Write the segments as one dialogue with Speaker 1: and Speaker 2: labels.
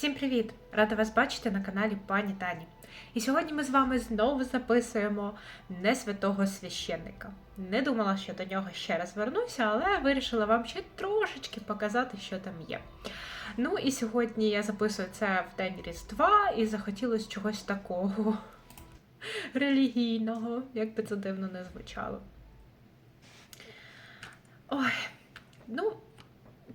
Speaker 1: Всім привіт! Рада вас бачити на каналі Пані Тані. І сьогодні ми з вами знову записуємо не святого священника. Не думала, що до нього ще раз вернуся, але вирішила вам ще трошечки показати, що там є. Ну і сьогодні я записую це в день Різдва і захотілося чогось такого релігійного, як би це дивно не звучало. Ой, ну,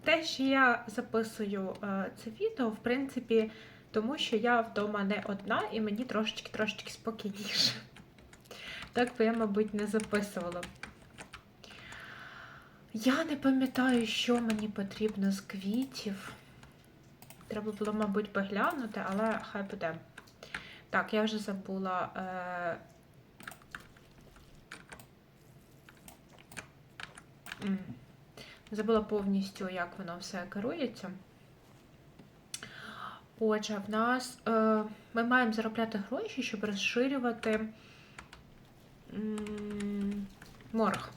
Speaker 1: те, що я записую е, це відео, в принципі, тому що я вдома не одна і мені трошечки трошечки спокійніше. Так би я, мабуть, не записувала. Я не пам'ятаю, що мені потрібно з квітів. Треба було, мабуть, поглянути, але хай буде. Так, я вже забула. Е... м, Забула повністю, як воно все керується. Отже, в нас е, ми маємо заробляти гроші, щоб розширювати морг.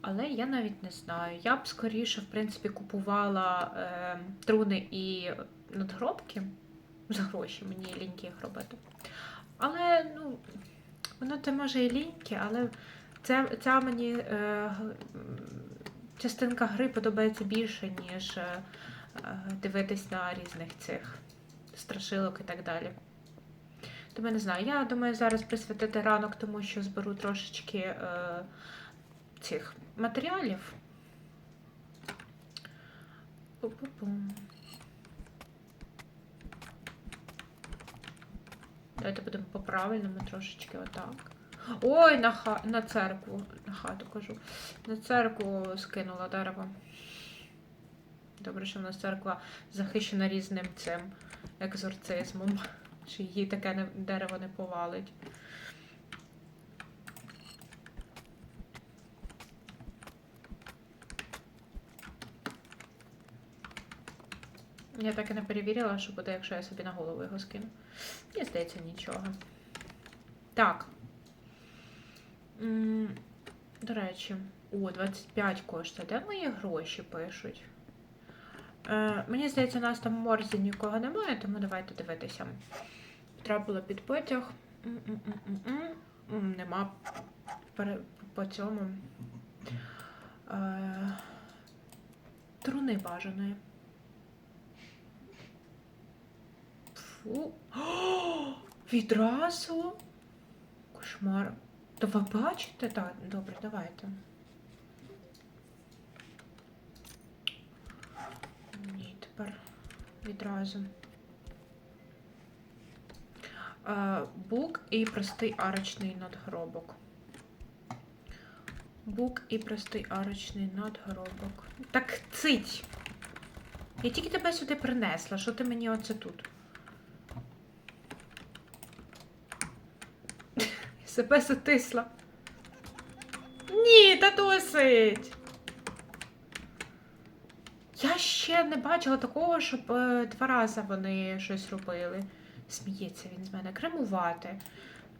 Speaker 1: Але я навіть не знаю. Я б скоріше, в принципі, купувала е, труни і надгробки за гроші, мені ліньки їх робити. Але, ну, воно це може і ліньки, але це, ця мені е, частинка гри подобається більше, ніж е, е, дивитись на різних цих страшилок і так далі. Тому не знаю. Я думаю зараз присвятити ранок, тому що зберу трошечки е, цих матеріалів. Пу-пу-пум. Давайте будемо по-правильному трошечки отак. Ой, на, ха... на церкву, на хату кажу. На церкву скинула дерево. Добре, що в нас церква захищена різним цим екзорцизмом. Що її таке дерево не повалить. Я так і не перевірила, що буде, якщо я собі на голову його скину. Мені здається, нічого. Так. М, До речі, о, 25 коштує. Де мої гроші пишуть? Е, мені здається, у нас там морзі нікого немає, тому давайте дивитися. Треба під потяг. М-м-м-м-м. М, Нема по цьому. Е, труни бажаної. Фу. О, відразу. Кошмар. То ви бачите? Так, добре, давайте. Ні, тепер відразу. Е, Бук і простий арочний надгробок. Бук і простий арочний надгробок. Так цить! Я тільки тебе сюди принесла. Що ти мені оце тут? Себе затисла. Ні, та досить. Я ще не бачила такого, щоб е, два рази вони щось робили. Сміється він з мене. Кремувати.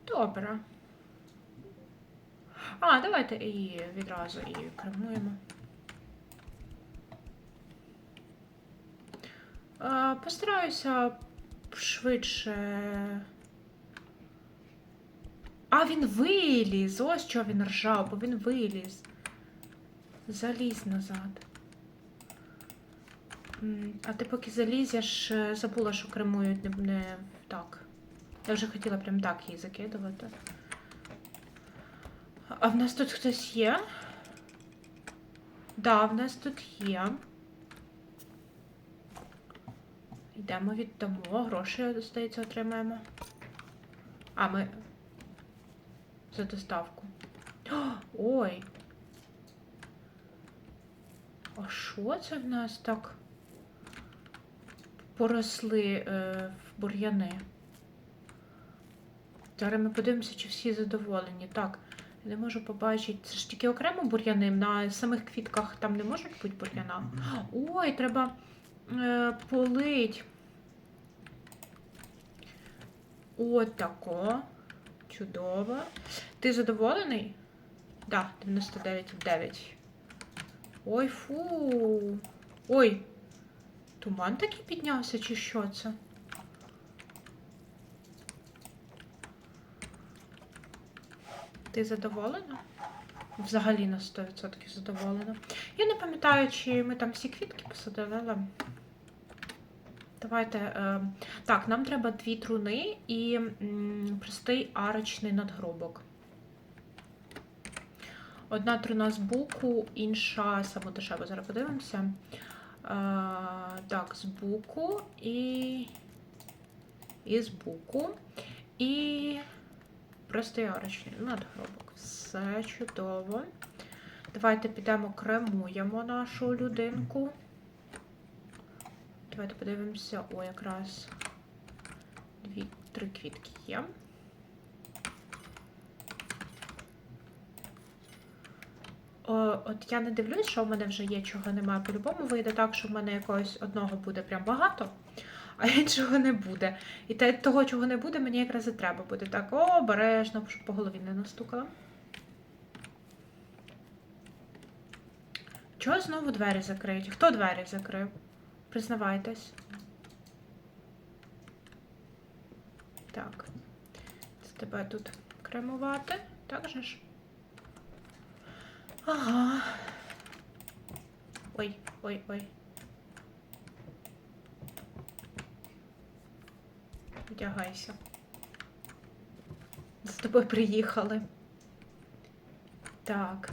Speaker 1: Добре. А, давайте і відразу і кремуємо. Е, Постараюся швидше. А, він виліз. Ось що він ржав, бо він виліз. Заліз назад. А ти поки залізеш, забула, що кремують не, не так. Я вже хотіла прям так її закидувати. А в нас тут хтось є? Да, в нас тут є. Йдемо віддамо, гроші, здається, отримаємо. А, ми за доставку. Ой. А що це в нас так поросли е, в бур'яни? Зараз ми подивимося, чи всі задоволені. Так, я не можу побачити. Це ж тільки окремо бур'яни. На самих квітках там не можуть бути бур'яна. Ой, треба е, полить. От тако. Чудово. Ти задоволений? Так, да, 99,9. Ой, фу. Ой. Туман такий піднявся, чи що це? Ти задоволена? Взагалі на 100% задоволена. Я не пам'ятаю, чи ми там всі квітки посадили, але. Давайте. Е... Так, нам треба дві труни і простий арочний надгробок. Одна труна з буку, інша самодешева. Зараз подивимося. Е, так, з буку і. І з буку. І простий арочний надгробок. Все чудово. Давайте підемо кремуємо нашу людинку. Давайте подивимося. О, якраз дві, три квітки є. О, от я не дивлюсь, що в мене вже є, чого немає. По-любому вийде так, що в мене якогось одного буде прям багато, а іншого не буде. І те, того, чого не буде, мені якраз і треба буде. Так, обережно, щоб по голові не настукала. Чого знову двері закриють? Хто двері закрив? Признавайтесь. Так. Це тебе тут кремувати. Так же ж? Ага. Ой, ой, ой. Одягайся. З тобою приїхали. Так.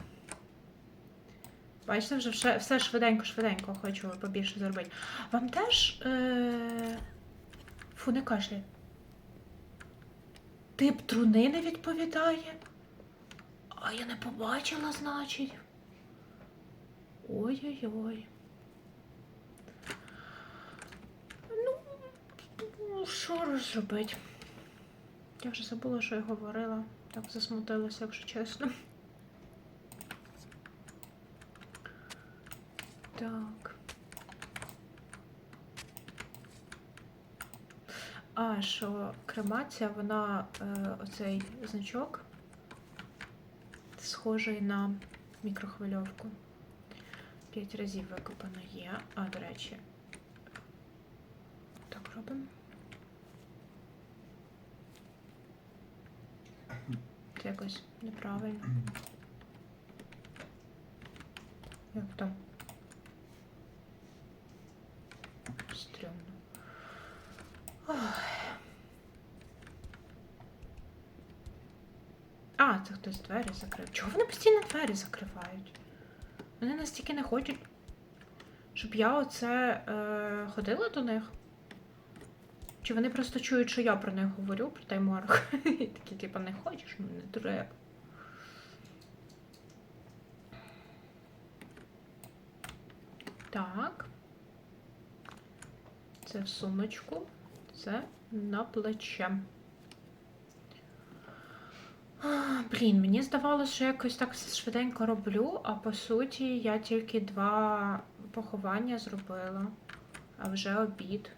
Speaker 1: Бачите, вже все, все швиденько-швиденько хочу побільше зробити. Вам теж. Е... Фу, не кашляй. Тип труни не відповідає. А я не побачила, значить. Ой-ой-ой. Ну, що розробити? Я вже забула, що я говорила. Так засмутилася, якщо чесно. Так. А, що кремація, вона е, оцей значок схожий на мікрохвильовку. П'ять разів викопано є. А, до речі, так робимо. Це якось неправильно. Як там? Стрьомно. Ой. А, це хтось двері закрив. Чого вони постійно двері закривають? Вони настільки не хочуть, щоб я оце е, ходила до них. Чи вони просто чують, що я про них говорю, про тайморг. І такі, типу, не хочеш, ну не треба. Так. Це в сумочку, це на плече. Блін, мені здавалося, що якось так швиденько роблю, а по суті я тільки два поховання зробила, а вже обід.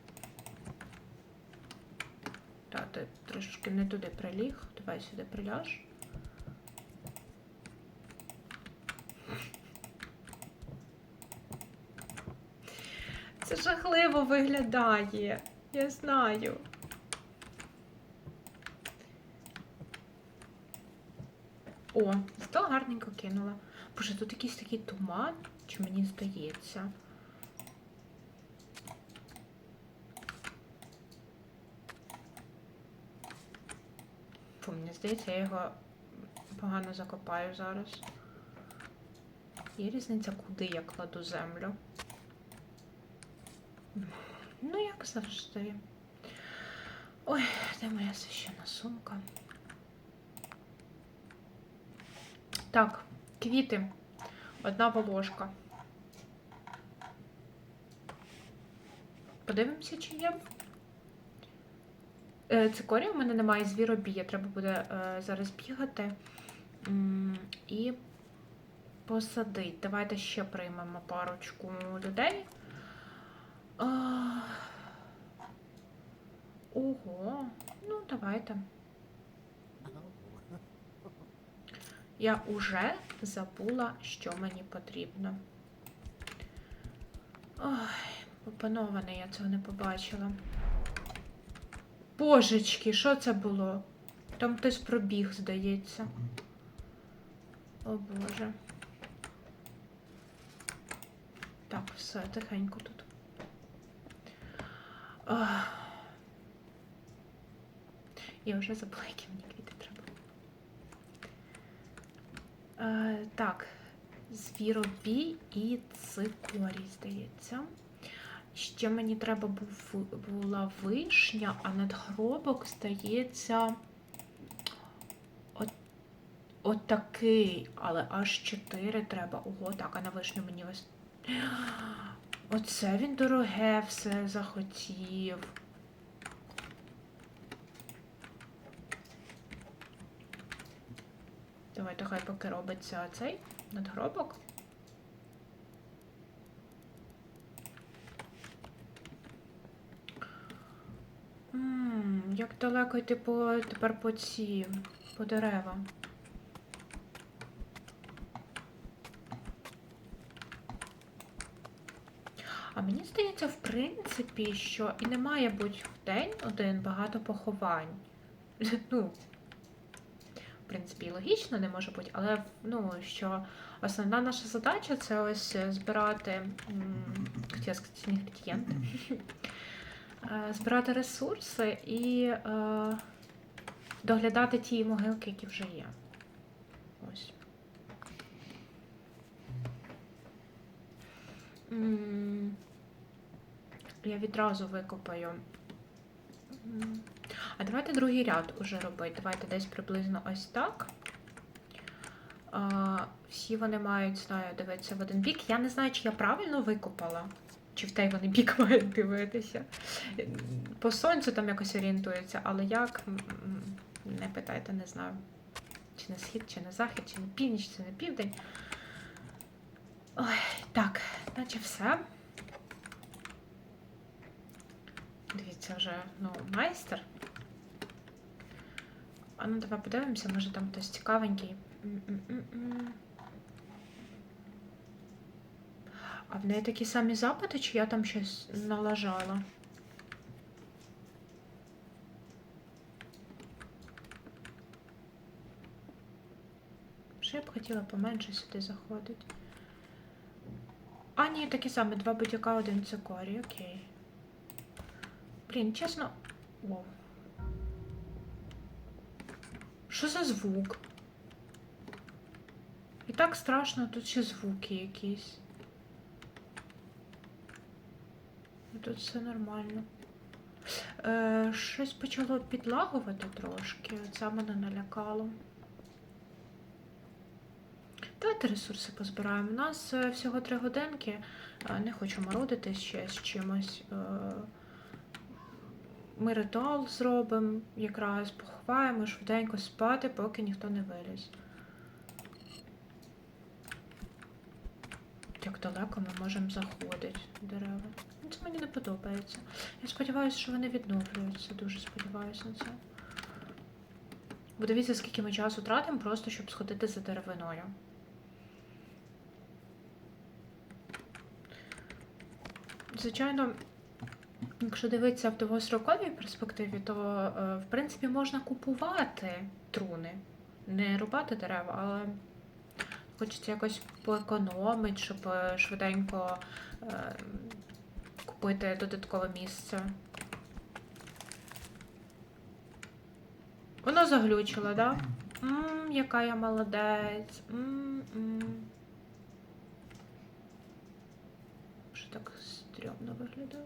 Speaker 1: Так, ти трошки не туди приліг. Давай сюди приляж. Це жахливо виглядає. Я знаю. О, зато гарненько кинула. Боже, тут якийсь такий туман, чи мені здається. Фу, мені здається, я його погано закопаю зараз. Є різниця, куди я кладу землю. Ну, як завжди. Ой, де моя священна сумка? Так, квіти. Одна волошка. Подивимося, чи є. Е, Цикорія в мене немає звіробія. Треба буде е, зараз бігати і посадити. Давайте ще приймемо парочку людей. Ого, ну давайте. Я уже забула, що мені потрібно. Ой, Опановане, я цього не побачила. Божечки, що це було? Там хтось пробіг, здається. О Боже. Так, все, тихенько тут. Ах. Я вже забула, які мені квіти треба. Е, так, звіробій і цикорій, здається. Ще мені треба був, була вишня, а надгробок, здається, от, от такий, але аж 4 треба. Ого, так, а на вишню мені ось. Оце він дороге все захотів. Давайте хай поки робиться цей надгробок. М, Як далеко йти по тепер по ці, по деревам. А мені здається, в принципі, що і не має бути в день один багато поховань. Ну, принципі, і логічно не може бути, але ну, що основна наша задача це ось збирати, м, хотіла сказати, інгредієнти. Е, збирати ресурси і е, доглядати ті могилки, які вже є. Ось. Я відразу викопаю. А давайте другий ряд уже робити. Давайте десь приблизно ось так. Всі вони мають, знаю, дивитися в один бік. Я не знаю, чи я правильно викопала, чи в той вони бік мають дивитися. По сонцю там якось орієнтується, але як? Не питайте, не знаю. Чи на схід, чи на захід, чи на північ, чи на південь. Ой, так, наче все. Дивіться, вже ну, майстер. А ну давай подивимося, може там хтось цікавенький. А в неї такі самі запити, чи я там щось налажала? Ще я б хотіла поменше сюди заходити. А, ні, такі самі, два будь-яка, один цикорій, окей. Блін, чесно. Воу. Що за звук? І так страшно, тут ще звуки якісь. Тут все нормально. Е, щось почало підлагувати трошки. Це мене налякало. Давайте ресурси позбираємо. У нас е, всього три годинки. Е, Не хочу мородити ще з чимось. Е, Ми ритуал зробимо, якраз поховаємо, швиденько спати, поки ніхто не виліз. Як далеко ми можемо заходити дерева. Це мені не подобається. Я сподіваюся, що вони відновлюються. Дуже сподіваюся на це. Бо дивіться, скільки ми часу тратимо, просто щоб сходити за деревиною. Звичайно, якщо дивитися в довгостроковій перспективі, то е, в принципі можна купувати труни, не рубати дерева, але хочеться якось поекономити, щоб швиденько е, купити додаткове місце. Воно заглючило? Да? Ммм, яка я молодець. Що так стрьомно виглядає?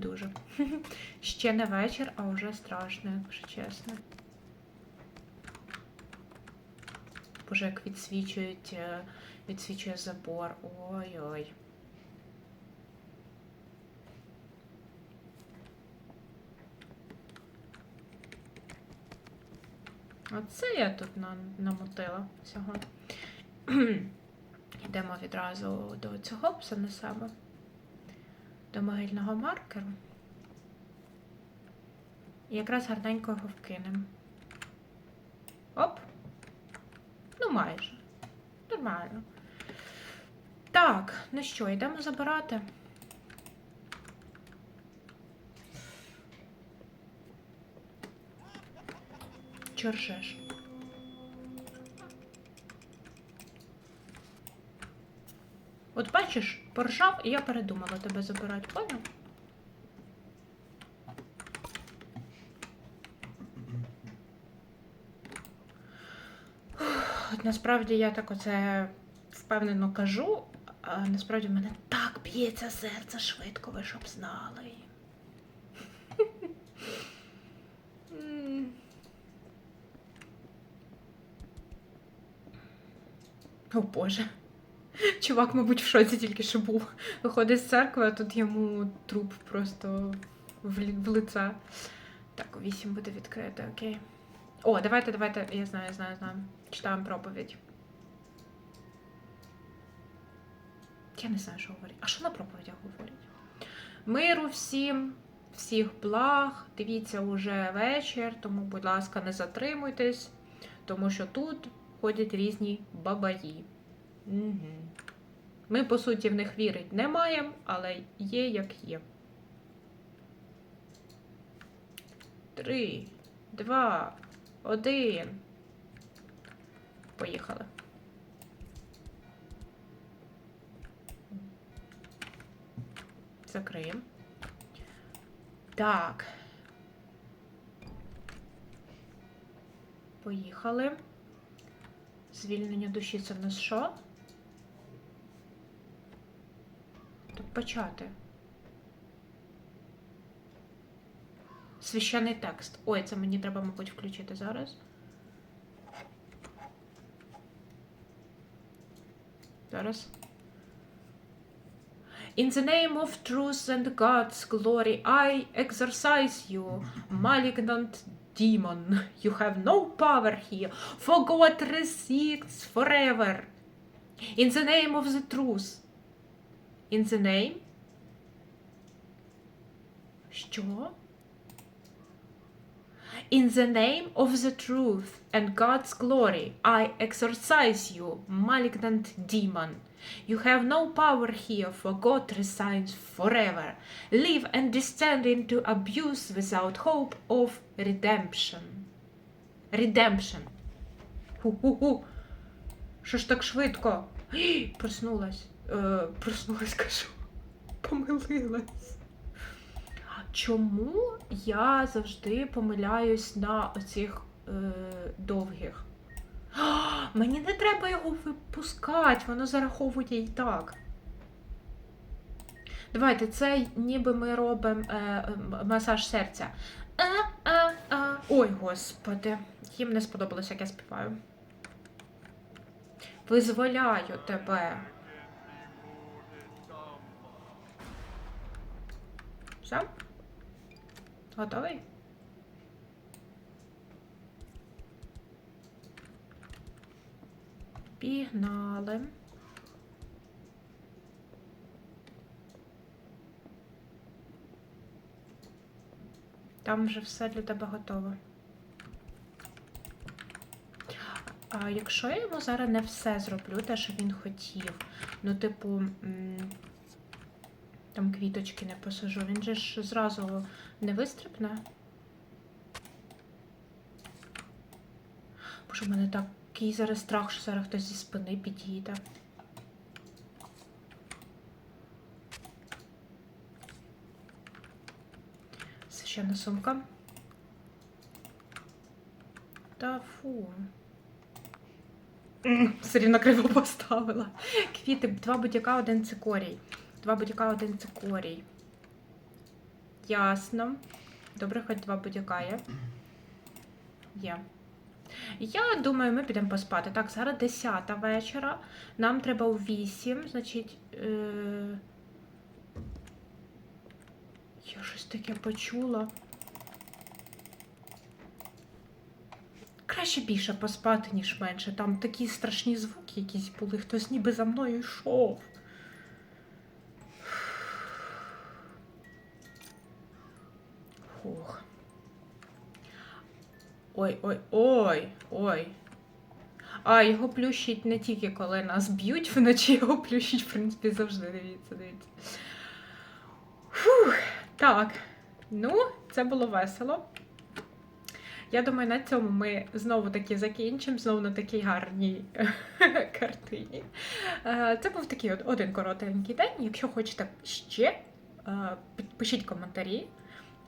Speaker 1: Дуже. Ще не вечір, а вже страшно, якщо чесно. Боже, як відсвічують, е, відсвічує забор. Ой-ой. Оце я тут на- намотила всього. Йдемо відразу до цього пса на себе, до могильного маркеру. І якраз гарненько його вкинемо. Оп! Ну майже. Нормально. Так, ну що, йдемо забирати. Чоржеш. От бачиш, поржав, і я передумала тебе забирати, поняв? От насправді я так оце впевнено кажу, а насправді в мене так б'ється серце швидко, ви щоб знали. О Боже. Чувак, мабуть, в шоці тільки що був. Виходить з церкви, а тут йому труп просто в, лице. Так, 8 буде відкрите, окей. О, давайте, давайте, я знаю, знаю, знаю. Читаємо проповідь. Я не знаю, що говорять. А що на проповідях говорять? Миру всім, всіх благ. Дивіться уже вечір, тому, будь ласка, не затримуйтесь, тому що тут ходять різні бабаї. Угу. Ми, по суті, в них вірить не маємо, але є як є. Три, два, один. Поїхали. Закриємо. Так. Поїхали. Звільнення душі це в нас що? Тут почати. Священний текст. Ой, це мені треба, мабуть, включити зараз. Зараз. In the name of truth and God's glory, I exorcise you, malignant demon. You have no power here, for God resists forever. In the name of the truth. In the name. Що? In the name of the truth and God's glory, I exorcise you, malignant demon. You have no power here, for God resides forever. Live and descend into abuse without hope of redemption. Redemption. Ху-ху-ху. Що ж так швидко? Гі, Проснулась. Е, проснулась, кажу. Помилилась. Чому я завжди помиляюсь на оцих е, довгих? А, Мені не треба його випускати, воно зараховує і так. Давайте, це ніби ми робимо е, масаж серця. А, а, а. Ой, господи, їм не сподобалось, як я співаю. Визволяю тебе. Все? Готовий? Пігнали. Там вже все для тебе готове. А якщо я йому зараз не все зроблю, те, що він хотів, ну, типу, там квіточки не посажу, він же ж зразу не вистрибне. Боже, в мене такий зараз страх, що зараз хтось зі спини підійде. Священна сумка. Та фу. Все рівно криво поставила. Квіти, два будяка, один цикорій. Два будяка, один цикорій. Ясно. Добре, хоч два будяка є. Є. Я думаю, ми підемо поспати. Так, зараз 10 вечора. Нам треба у 8, значить. Е... Я щось таке почула. Краще більше поспати, ніж менше. Там такі страшні звуки якісь були. Хтось ніби за мною йшов. Ой, ой. А його плющить не тільки коли нас б'ють вночі, його плющить, в принципі, завжди. Дивіться, дивіться. Фух, так. Ну, це було весело. Я думаю, на цьому ми знову таки закінчимо, знову на такій гарній картині. Е, Це був такий один коротенький день. Якщо хочете ще, е, пишіть коментарі.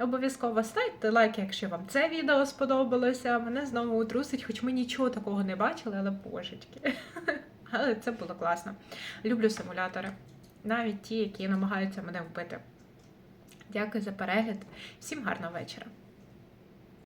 Speaker 1: Обов'язково ставте лайк, якщо вам це відео сподобалося. Мене знову трусить, хоч ми нічого такого не бачили, але божечки. Але це було класно. Люблю симулятори, навіть ті, які намагаються мене вбити. Дякую за перегляд. Всім гарного вечора.